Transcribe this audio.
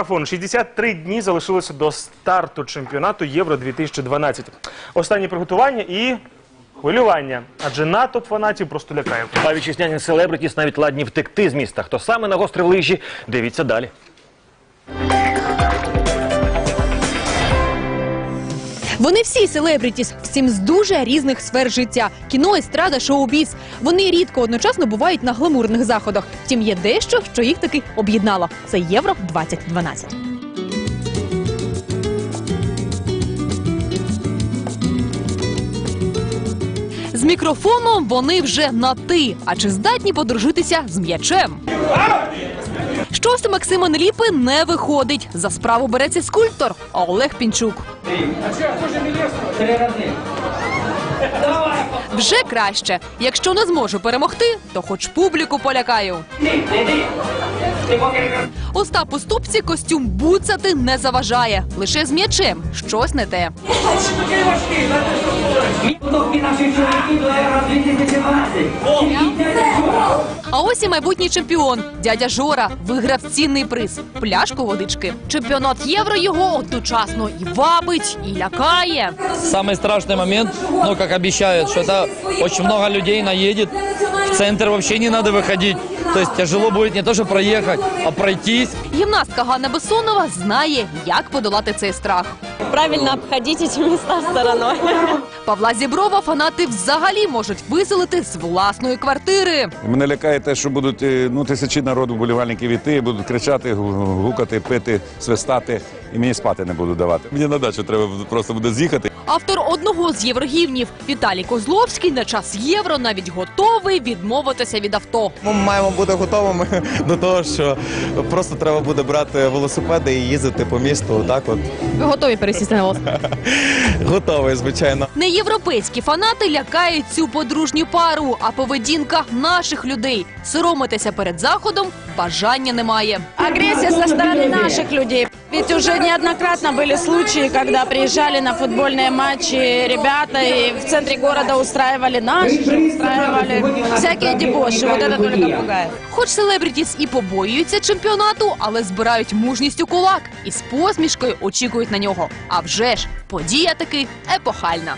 марафон. 63 дні залишилося до старту чемпіонату Євро 2012. Останні приготування і хвилювання. Адже натовп фанатів просто лякає. А вітчизняні селебритіс навіть ладні втекти з міста. Хто саме нагострив лижі, дивіться далі. Вони всі селебрітіс, всім з дуже різних сфер життя: кіно, естрада, шоу-біз. Вони рідко одночасно бувають на гламурних заходах. Втім, є дещо, що їх таки об'єднало. Це Євро 2012. З мікрофоном вони вже на ти. А чи здатні подружитися з м'ячем? Щось у Максима Неліпи не виходить. За справу береться скульптор Олег Пінчук. Вже краще. Якщо не зможу перемогти, то хоч публіку полякаю. Остапу Ступці костюм буцати не заважає. Лише з м'ячем щось не те. А ось і майбутній чемпіон. Дядя Жора виграв цінний приз пляшку водички. Чемпіонат євро його одночасно і вабить, і лякає. Самый страшный момент, ну, как обещают, что это очень много людей наедет. В центр вообще не надо выходить. То есть тяжело будет не то, что проехать, а пройтись. Гімнастка Ганна Бессонова знає, як подолати цей страх. правильно обходить эти места стороной. Павла Зіброва фанати взагалі можуть виселити з власної квартири. Мене лякає те, що будуть е, ну, тисячі народу вболівальників іти, будуть кричати, гу- гукати, пити, свистати, і мені спати не будуть давати. Мені на дачу треба просто буде з'їхати. Автор одного з єврогівнів Віталій Козловський на час євро навіть готовий відмовитися від авто. Ми маємо бути готовими до того, що просто треба буде брати велосипеди і їздити по місту. Так, от Ви готові пересісти на велосипед? готовий, звичайно. Неєвропейські фанати лякають цю подружню пару, а поведінка наших людей. Соромитися перед заходом бажання немає. Агрессия со стороны наших людей. Ведь уже неоднократно были случаи, когда приезжали на футбольные матчи ребята и в центре города устраивали наши, же устраивали всякие дебоши. Вот это только пугает. Хоч селебрітіс і побоюються чемпіонату, але збирають мужність у кулак і з посмішкою очікують на нього. А вже ж подія таки епохальна.